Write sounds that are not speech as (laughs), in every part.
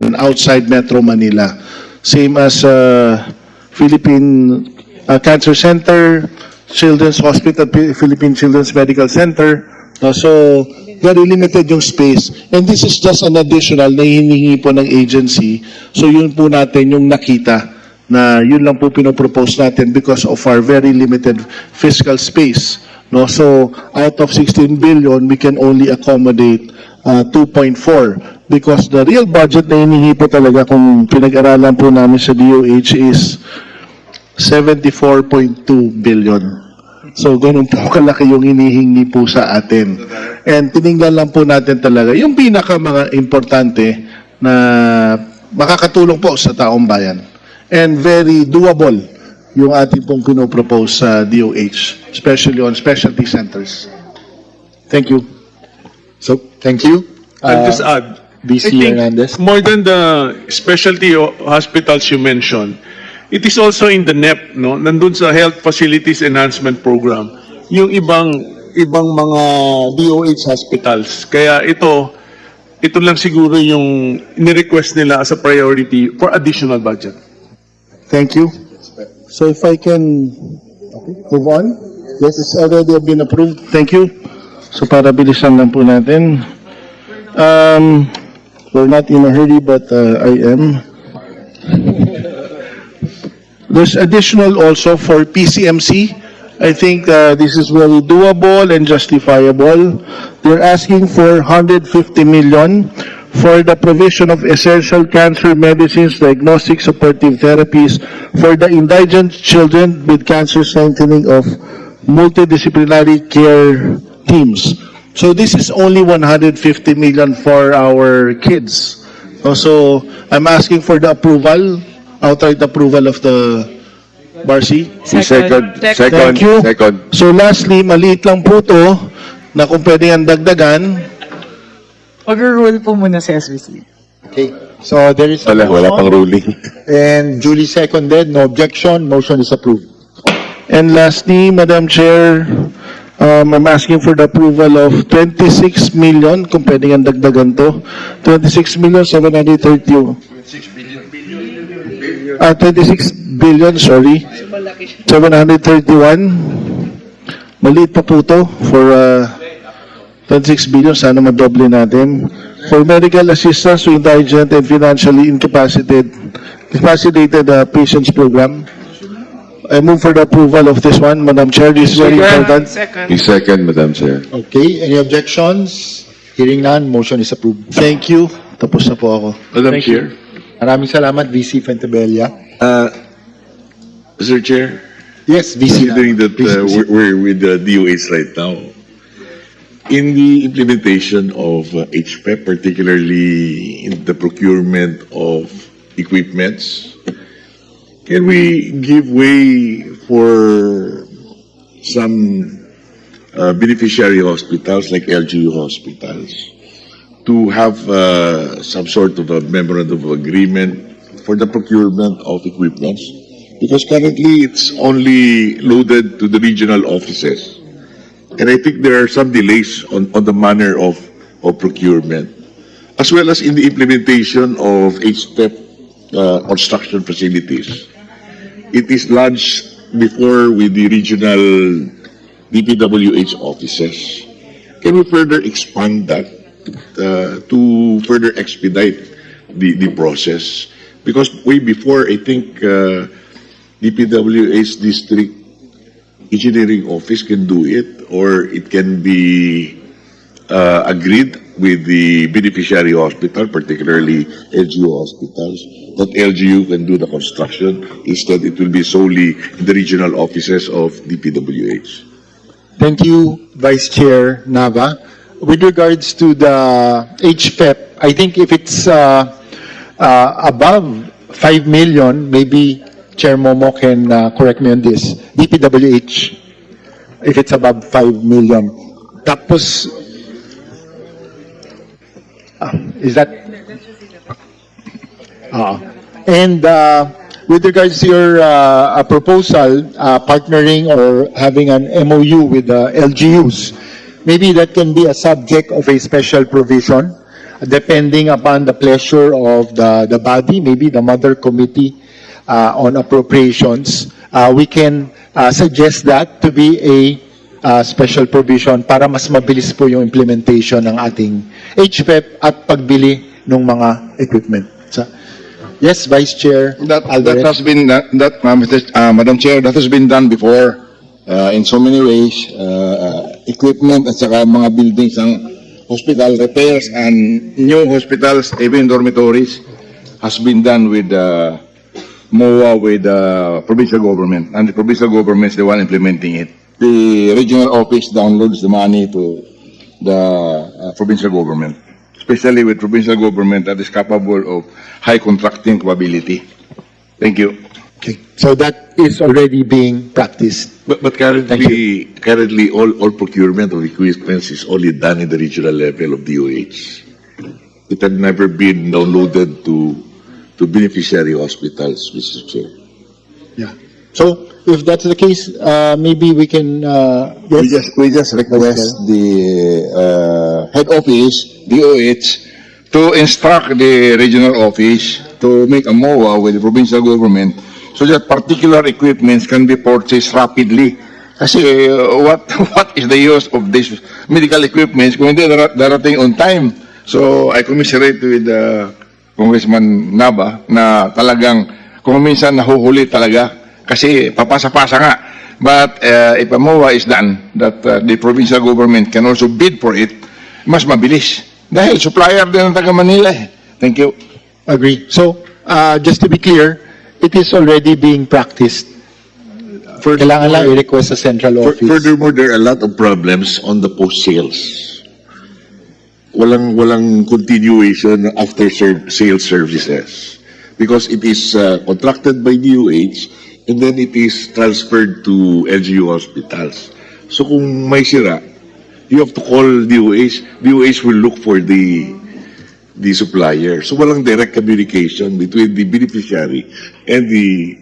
outside Metro Manila. Same as uh, Philippine uh, Cancer Center, Children's Hospital, Philippine Children's Medical Center. No, so, very limited yung space. And this is just an additional na hinihingi po ng agency. So, yun po natin yung nakita na yun lang po pinopropose natin because of our very limited fiscal space. No, so out of 16 billion, we can only accommodate uh, 2.4 because the real budget na hinihingi po talaga kung pinag-aralan po namin sa DOH is 74.2 billion. So, ganun po (laughs) kalaki yung hinihingi po sa atin. And tiningnan lang po natin talaga yung pinaka mga importante na makakatulong po sa taong bayan. And very doable yung ating pong pinopropose sa DOH, especially on specialty centers. Thank you. So, thank you. I'll Uh, just add. BC I think Hernandez. More than the specialty ho- hospitals you mentioned, it is also in the NEP, no? Nandun sa Health Facilities Enhancement Program, yung ibang ibang mga DOH hospitals. Kaya ito, ito lang siguro yung ni-request nila as a priority for additional budget. Thank you. So if I can move on? Yes, it's already been approved. Thank you. So para bilisan lang po natin. Um, we're not in a hurry, but uh, I am. There's additional also for PCMC. I think uh, this is very doable and justifiable. They're asking for 150 million for the provision of essential cancer medicines, diagnostic supportive therapies for the indigent children with cancer strengthening of multidisciplinary care teams. So this is only 150 million for our kids. Also, I'm asking for the approval, outright approval of the Barsi. Second. Second. Thank you. Second. So lastly, maliit lang po to na kung pwede yan dagdagan. Mag-roll po muna sa SBC. Okay. So, there is a Wala, wala pang motion, ruling. (laughs) and duly seconded, no objection, motion is approved. And lastly, Madam Chair, um, I'm asking for the approval of 26 million, kung pwede yan dagdagan to, 26 million 730. Ah, 26 billion, sorry. 731. Maliit pa po to for uh, 26 billion, sana madoble natin. For medical assistance to indigent and financially incapacitated, incapacitated uh, patients program. I move for the approval of this one, Madam Chair. This is very important. The Second. second, Madam Chair. Okay, any objections? Hearing none, motion is approved. Thank you. Tapos na po ako. Madam Chair. Maraming salamat, VC Fentebella. Uh, Mr. Chair, Yes, VC. considering that Please, uh, VC. we're, we're with the DOH right now, in the implementation of uh, HPEP, particularly in the procurement of equipments, can we give way for some uh, beneficiary hospitals like LGU hospitals to have uh, some sort of a memorandum of agreement for the procurement of equipments? Because currently it's only loaded to the regional offices. And I think there are some delays on, on the manner of, of procurement, as well as in the implementation of HTEP uh, construction facilities. It is launched before with the regional DPWH offices. Can we further expand that uh, to further expedite the, the process? Because way before, I think uh, DPWH district engineering office can do it, or it can be uh, agreed with the beneficiary hospital, particularly LGU hospitals, that LGU can do the construction. Instead, it will be solely the regional offices of DPWH. Thank you, Vice Chair Nava. With regards to the HPEP, I think if it's uh, uh, above 5 million, maybe Chair Momo can uh, correct me on this, DPWH, if it's above 5 million. Tapos, ah, is that? Ah. And uh, with regards to your uh, uh, proposal, uh, partnering or having an MOU with the LGUs, maybe that can be a subject of a special provision. depending upon the pleasure of the, the body, maybe the mother committee uh, on appropriations, uh, we can uh, suggest that to be a uh, special provision para mas mabilis po yung implementation ng ating HPEP at pagbili ng mga equipment. So, yes, Vice Chair That, that Alvarez. has been, that, uh, Mr. uh, Madam Chair, that has been done before, uh, in so many ways, uh, uh, equipment at saka mga buildings ng hospital repairs and new hospitals, even dormitories, has been done with, uh, MOA with, uh, provincial government, and the provincial government is the one implementing it. The regional office downloads the money to the uh, provincial government, especially with provincial government that is capable of high contracting capability. Thank you. Okay, so that is already being practiced. But, but currently, currently, all, all procurement of equipment is only done in the regional level of DOH. It had never been downloaded to, to beneficiary hospitals, Mr. Chair. Yeah. So if that's the case, uh, maybe we can, uh, We yes, just, we just request the uh, head office, DOH, to instruct the regional office to make a MOA with the provincial government so that particular equipments can be purchased rapidly. Kasi uh, what (laughs) what is the use of these medical equipments kung hindi dara- darating on time? So I commiserate with uh, Congressman Nava na talagang kung minsan nahuhuli talaga kasi papasa-pasa nga. But uh, if a MOA is done, that uh, the provincial government can also bid for it, mas mabilis. Dahil supplier din ng taga Manila eh. Thank you. agree. So, uh, just to be clear, it is already being practiced. Kailangan lang i-request sa central Fur- office. Furthermore, there are a lot of problems on the post-sales. Walang, walang continuation after serv- sales services. Because it is uh, contracted by DOH and then it is transferred to LGU hospitals. So kung may sira, you have to call DOH. DOH will look for the the supplier. So walang direct communication between the beneficiary and the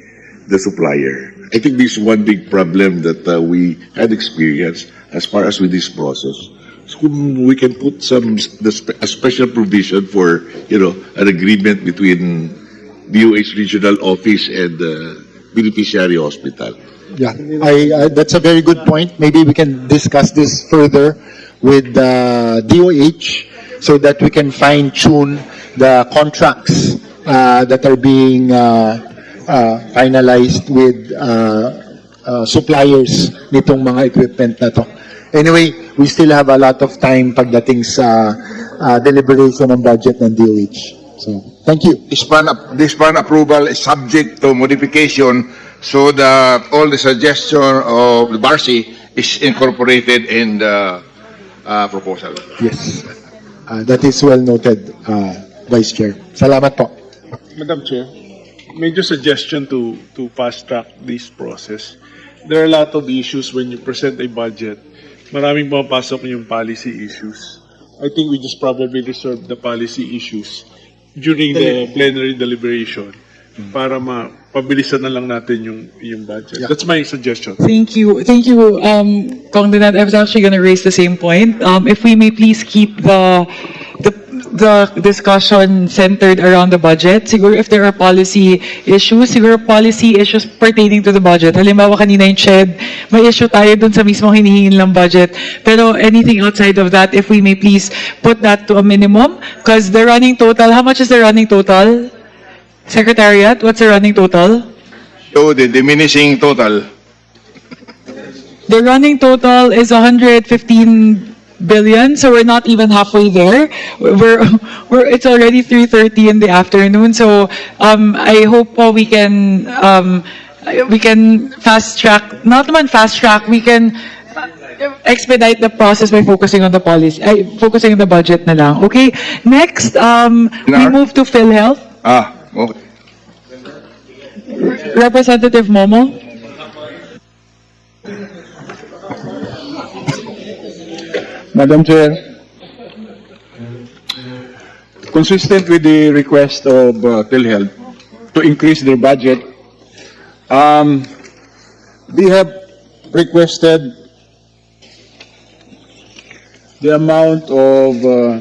the supplier. I think this is one big problem that uh, we had experienced as far as with this process. So we can put some a special provision for you know an agreement between DOH regional office and uh, beneficiary hospital. Yeah, I, I, that's a very good point. Maybe we can discuss this further with the DOH so that we can fine tune the contracts uh, that are being uh, uh, finalized with uh, uh, suppliers nitong mga equipment na to. Anyway, we still have a lot of time pagdating sa uh, deliberation ng budget ng DOH. So, thank you. This plan, this plan approval is subject to modification so that all the suggestion of the Barsi is incorporated in the uh, proposal. Yes. Uh, that is well noted, uh, Vice Chair. Salamat po. Madam Chair, major suggestion to, to fast track this process. There are a lot of issues when you present a budget. Maraming pumapasok yung policy issues. I think we just probably reserve the policy issues during the plenary deliberation para mapabilisan na lang natin yung, yung budget. That's my suggestion. Thank you. Thank you, um, Kong Donat. I was actually going to raise the same point. Um, if we may please keep the, the, discussion centered around the budget. Siguro if there are policy issues, siguro policy issues pertaining to the budget. Halimbawa kanina yung CHED, may issue tayo dun sa mismong hinihingin lang budget. Pero anything outside of that, if we may please put that to a minimum, because the running total, how much is the running total? Secretariat, what's the running total? So the diminishing total, The running total is 115 billion, so we're not even halfway there. We're, we're, it's already 3.30 in the afternoon, so, um, I hope po we can, um, we can fast track, not naman fast track, we can uh, expedite the process by focusing on the policy, ay, focusing on the budget na lang. Okay, next, um, we move to PhilHealth. ah, okay. Representative Momo. Madam Chair, consistent with the request of uh, PhilHealth to increase their budget, um, have requested the amount of uh,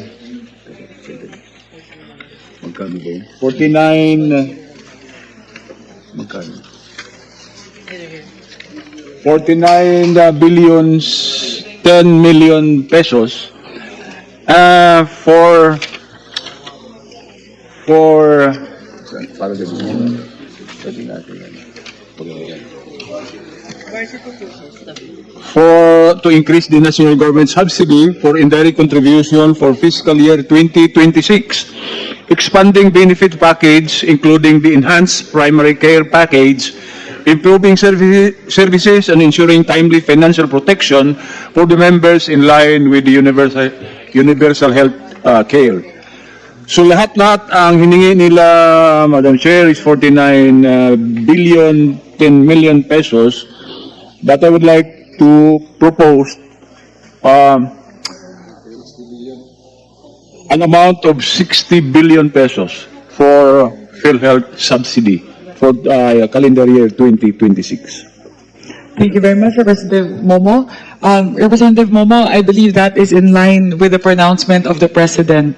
Magkano ba yun? 49, 49 uh, billions, 10 million pesos uh, for for for to increase the national government subsidy for indirect contribution for fiscal year 2026 expanding benefit package including the enhanced primary care package improving servi- services and ensuring timely financial protection for the members in line with the universal universal health uh, care. So lahat-lahat ang hiningi nila, Madam Chair, is 49 uh, billion 10 million pesos that I would like to propose um, an amount of 60 billion pesos for PhilHealth subsidy for uh, calendar year 2026. Thank you very much, Representative Momo. Um, Representative Momo, I believe that is in line with the pronouncement of the President,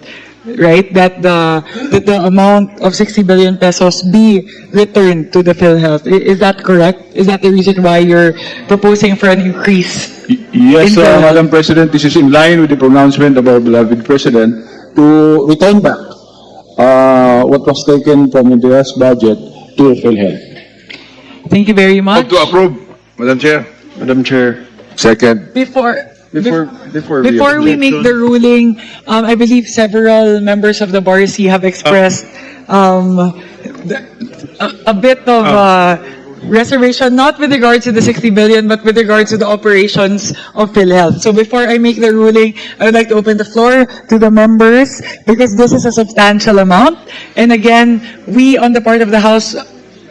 right? That the, that the amount of 60 billion pesos be returned to the PhilHealth. Is that correct? Is that the reason why you're proposing for an increase? Y- Yes, In uh, Madam President, this is in line with the pronouncement of our beloved President to return back uh, what was taken from the last budget to PhilHealth. Thank you very much. To approve, Madam Chair. Madam Chair, Second. Before, before, before we... Before we make the ruling, um, I believe several members of the Bar C have expressed, um, the- a, a bit of, uh, reservation, not with regard to the 60 billion, but with regard to the operations of PhilHealth. So before I make the ruling, I would like to open the floor to the members, because this is a substantial amount. And again, we on the part of the House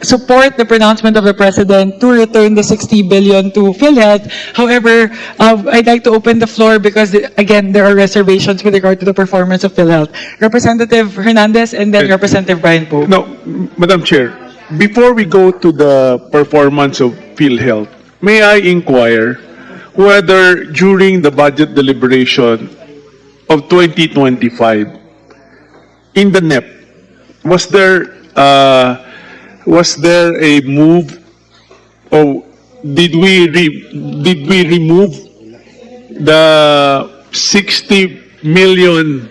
support the pronouncement of the President to return the 60 billion to PhilHealth. However, uh, I'd like to open the floor because, again, there are reservations with regard to the performance of PhilHealth. Representative Hernandez and then Representative Brian Poe. No, Madam Chair, before we go to the performance of PhilHealth, may I inquire whether during the budget deliberation of 2025, in the NEP, was there, uh, was there a move or did we re, did we remove the 60 million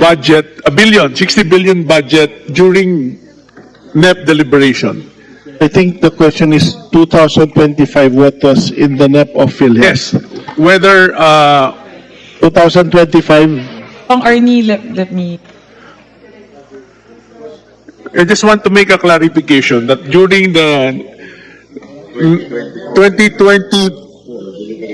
budget, a billion, 60 billion budget during NEP deliberation? I think the question is 2025, what was in the NEP of PhilHealth? Yes. Whether, uh, 2025, Pang Arnie, let, let me, I just want to make a clarification that during the mm, 2020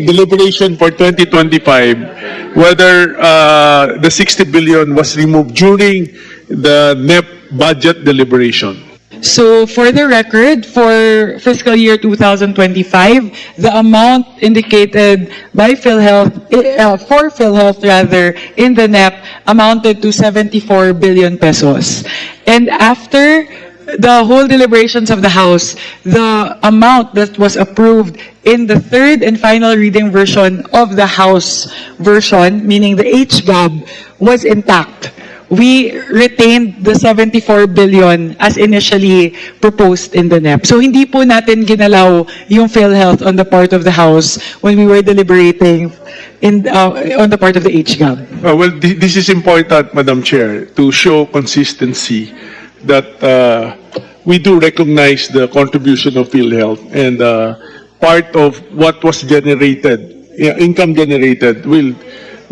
deliberation for 2025, whether uh, the 60 billion was removed during the NEP budget deliberation. So for the record, for fiscal year 2025, the amount indicated by PhilHealth, eh, uh, for PhilHealth rather, in the NEP amounted to 74 billion pesos. And after the whole deliberations of the House, the amount that was approved in the third and final reading version of the House version, meaning the HGAB, was intact we retained the 74 billion as initially proposed in the NEP. So hindi po natin ginalaw yung PhilHealth on the part of the House when we were deliberating in, uh, on the part of the HGAB. Uh, Well, thi- this is important, Madam Chair, to show consistency that uh, we do recognize the contribution of PhilHealth and uh, part of what was generated, income generated, will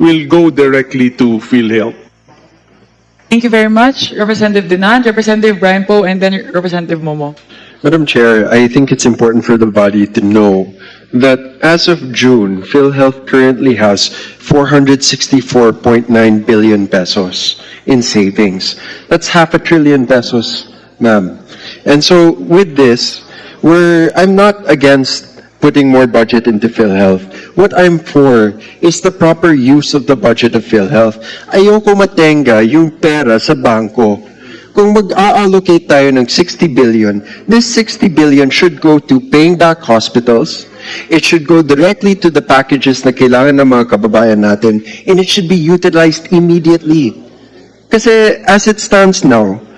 will go directly to PhilHealth. Thank you very much, Representative Dinan, Representative Brian Poe, and then Representative Momo. Madam Chair, I think it's important for the body to know that as of June, PhilHealth currently has 464.9 billion pesos in savings. That's half a trillion pesos, ma'am. And so with this, we're, I'm not against putting more budget into PhilHealth. What I'm for is the proper use of the budget of PhilHealth. Ayoko matenga yung pera sa bangko kung mag-allocate tayo ng 60 billion, this 60 billion should go to paying back hospitals, it should go directly to the packages na kailangan ng mga kababayan natin, and it should be utilized immediately. Kasi as it stands now,